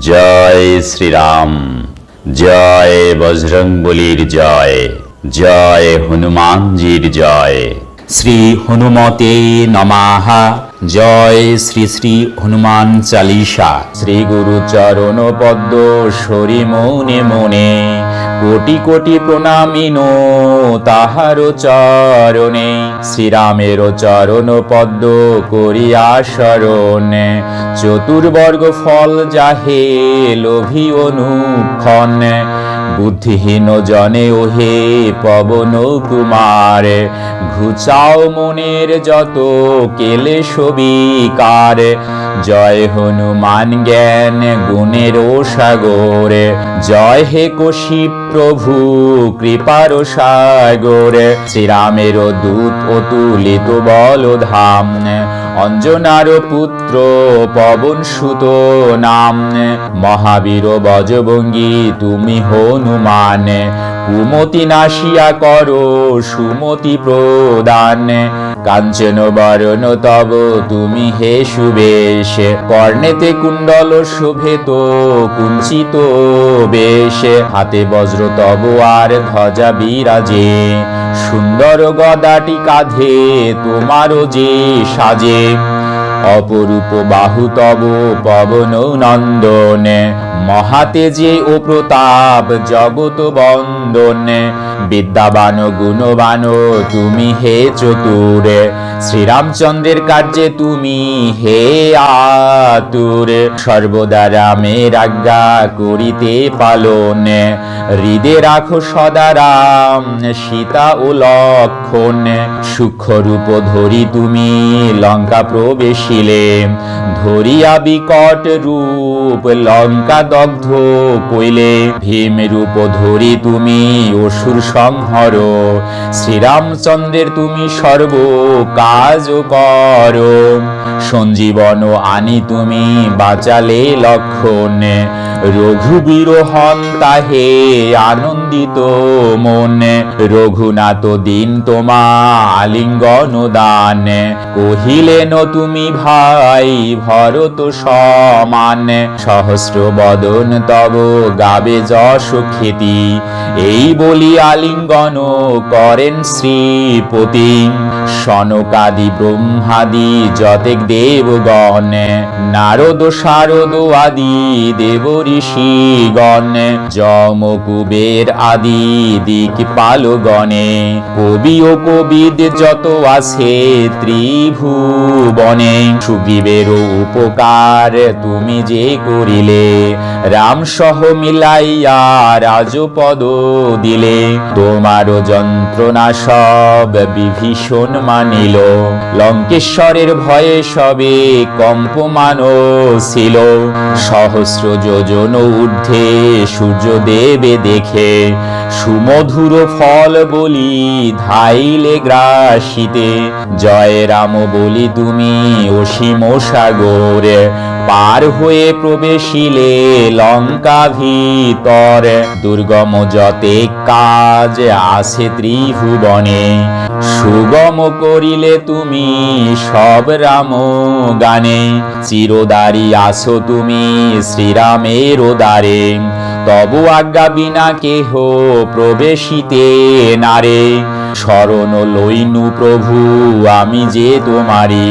জয় শ্রীরাম জয় বজরংবলির জয় জয় হনুমানজির জয়। শ্রী হনুমতে নমাহা জয় শ্রী শ্রী হনুমান চালিসা। শ্রী গুরু চরণ পদ্ম সরি মনে মনে, কোটি কোটি প্রণামিনো তাহার চরণে। শ্রীরামের চরণ পদ্ম করিয়া শরণে, চতুর্বর্গ ফল যাহে লোভী অনুক্ষণ। বুদ্ধিহীন জনে ওহে পবন কুমার ঘুচাও মনের যত কেলে সবিকার। জয় হনুমান জ্ঞান, গুণের সাগরে। জয় হে কোশি প্রভু, কৃপার সাগর। শ্রীরামের দূত অতুলিত বল ধাম অঞ্জনার পুত্র, পবন সুত নাম। মহাবীর বজবঙ্গী, তুমি হনুমান। কুমতি নাশিয়া করো, সুমতি প্রদান। কাঞ্চন বরণ তব, তুমি হে সুবেশ, কর্ণেতে কুণ্ডল শোভে তো, কুঞ্চিত বেশ। হাতে বজ্র তব আর ধ্বজা বিরাজে, সুন্দর গদাটি কাঁধে তোমারও যে সাজে। অপরূপ বাহু তব পবন নন্দনে মহাতেজে ও প্রতাপ জগত বন্দনে বিদ্যাবান গুণবান তুমি হে চতুরে, শ্রীরামচন্দ্রের কার্যে তুমি হে আতুর সর্বদা রামের আজ্ঞা করিতে পালন। হৃদে রাখো সদা রাম, সীতা ও লক্ষণ। সূক্ষ্ম রূপ ধরি তুমি, লঙ্কা প্রবেশিলে। ধরিয়া বিকট রূপ, লঙ্কা দগ্ধ কইলে। ভীম রূপ ধরি তুমি, অসুর সংহর। শ্রীরামচন্দ্রের তুমি সর্ব কাজ কর। সঞ্জীবন আনি তুমি বাঁচালে লক্ষণ। রঘুবীর হন তাহে আনন্দিত মনে। রঘুনাথ দিন তোমা আলিঙ্গন দান কহিলেন তুমি ভাই, ভরত সমান। সহস্র বদন তব গাবে যশ খ্যাতি এই বলি আলিঙ্গন করেন শ্রীপতি। সনকাদি ব্রহ্মাদি যতেক দেবগণ। নারদ শারদ আদি দেব ঋষিগণ যম কুবের আদি দিক পালগণে। কবি ও কবিদ যত আছে ত্রিভুবনে সুগ্রীবের উপকার তুমি যে করিলে, রাম সহ মিলাইয়া রাজপদ দিলে। তোমার যন্ত্রণা সব বিভীষণ মানিল, লঙ্কেশ্বরের ভয়ে সবে কম্পমান ছিল সহস্র যোজন ঊর্ধ্বে সূর্য দেবে দেখে, সুমধুর ফল বলি ধাইলে গ্রাসিতে জয় রাম বলি তুমি অসীম সাগরে পার হয়ে প্রবেশিলে লঙ্কা ভিতর। দুর্গম যতে কাজ আছে ত্রিভুবনে। সুগম করিলে তুমি সব রাম গানে। চিরদারি আসো তুমি শ্রীরামের দ্বারে। তবু আজ্ঞা বিনা কেহ প্রবেশিতে নারে। শরণ লইনু প্রভু, আমি যে তোমারি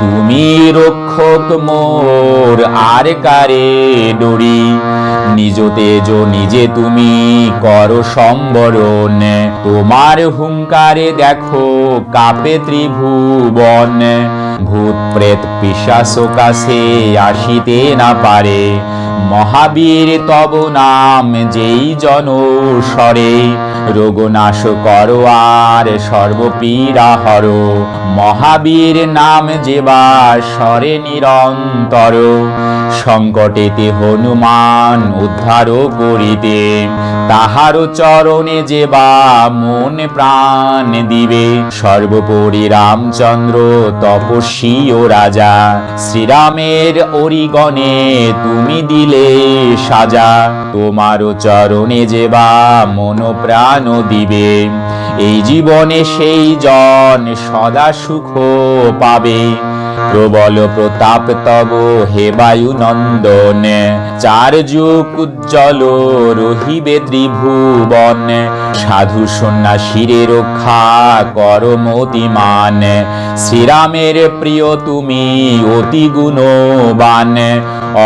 তুমি রক্ষক মোর, আর কারে ডরি? নিজ তেজ নিজে তুমি কর সম্বরণ। তোমার হুঙ্কারে দেখো কাপে ত্রিভুবন। ভূত প্রেত পিশাচ কাছে আসিতে না পারে। মহাবীর তব নাম যেই জনস্বরে রোগনাশ কর আর সর্বপীড়া হর মহাবীর নাম যেবা স্বরে নিরন্তর। সংকটেতে হনুমান উদ্ধার করিতে, তাহার চরণে যেবা মন প্রাণ দিবে। সর্বোপরি রামচন্দ্র তপস্বী ও রাজা, শ্রীরামের অরিগণে তুমি দিলে সাজা। তোমার চরণে যেবা মন প্রাণ দিবে। এই জীবনে সেই জন সদা সুখ পাবে। প্রবল প্রতাপ তব হে বায়ু নন্দন চার যুগ উজ্জ্বল রহিবে ত্রিভুবন। সাধু সন্ন্যাসীরে রক্ষা কর মতিমান শ্রীরামের প্রিয় তুমি অতি গুণবান।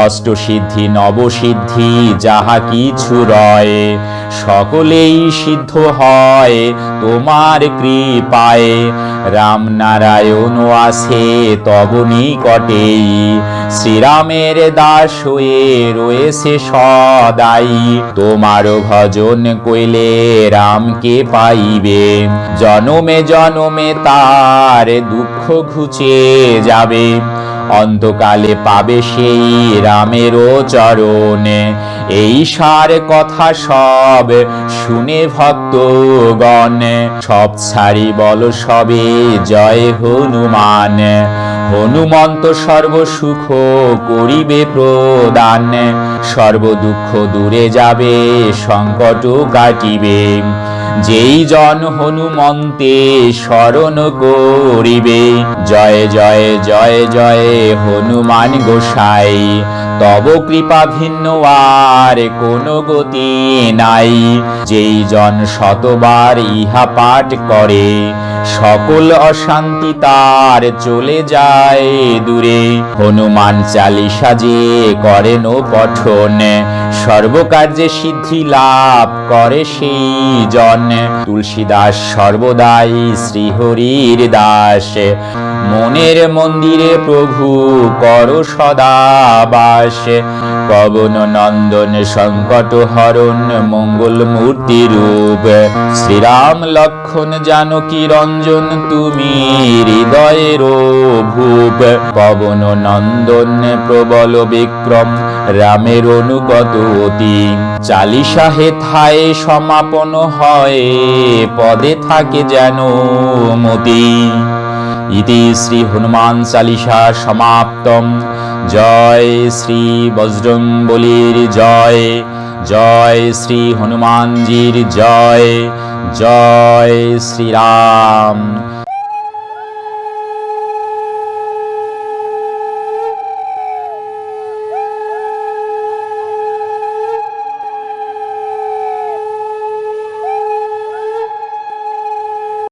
অষ্ট অষ্টসিদ্ধি, নবসিদ্ধি যাহা কিছু রয়, সকলেই সিদ্ধ হয় তোমার কৃপায়। রাম নারায়ণ আসে তব নিকটেই। শ্রীরামের দাস হয়ে রয়েছে সদাই। তোমার ভজন কইলে রামকে পাইবে। জনমে জনমে তার দুঃখ ঘুচে যাবে। অন্তকালে পাবে সেই রামেরও চরণে। এই সার কথা সব শুনে ভক্তগণ, সব ছাড়ি বল সবে জয় হনুমান। হনুমন্ত সর্বসুখ করিবে প্রদান। সর্ব দুঃখ দূরে যাবে, সংকট কাটিবে। যেই জন হনুমন্তে শরণ করিবে, জয় জয় জয় জয় হনুমান গোসাই। তব কৃপা ভিন্ন আর কোন গতি নাই। যেই জন শতবার ইহা পাঠ করে সকল অশান্তি তার চলে যায় দূরে। হনুমান চালিসা যে করেন পঠন, সর্বকার্যে সিদ্ধি লাভ করে সেই জন। তুলসীদাস সর্বদাই শ্রীহরির দাস। মনের মন্দিরে প্রভু কর সদা বাস। পবন নন্দন সংকট হরণ মঙ্গল মূর্তি রূপ। শ্রীরাম লক্ষণ জানকী রঞ্জন তুমি হৃদয়ের ভূপ পবন নন্দন প্রবল বিক্রম, রামের অনুগত অতি। চালিশা হেথায় সমাপন হয়, পদে থাকে যেন মতি। ইতি শ্রী হনুমান চালিশা সমাপ্তম। জয় শ্রী বজ্রং বলির জয়। জয় শ্রী হনুমানজির জয়। জয় শ্রীরাম।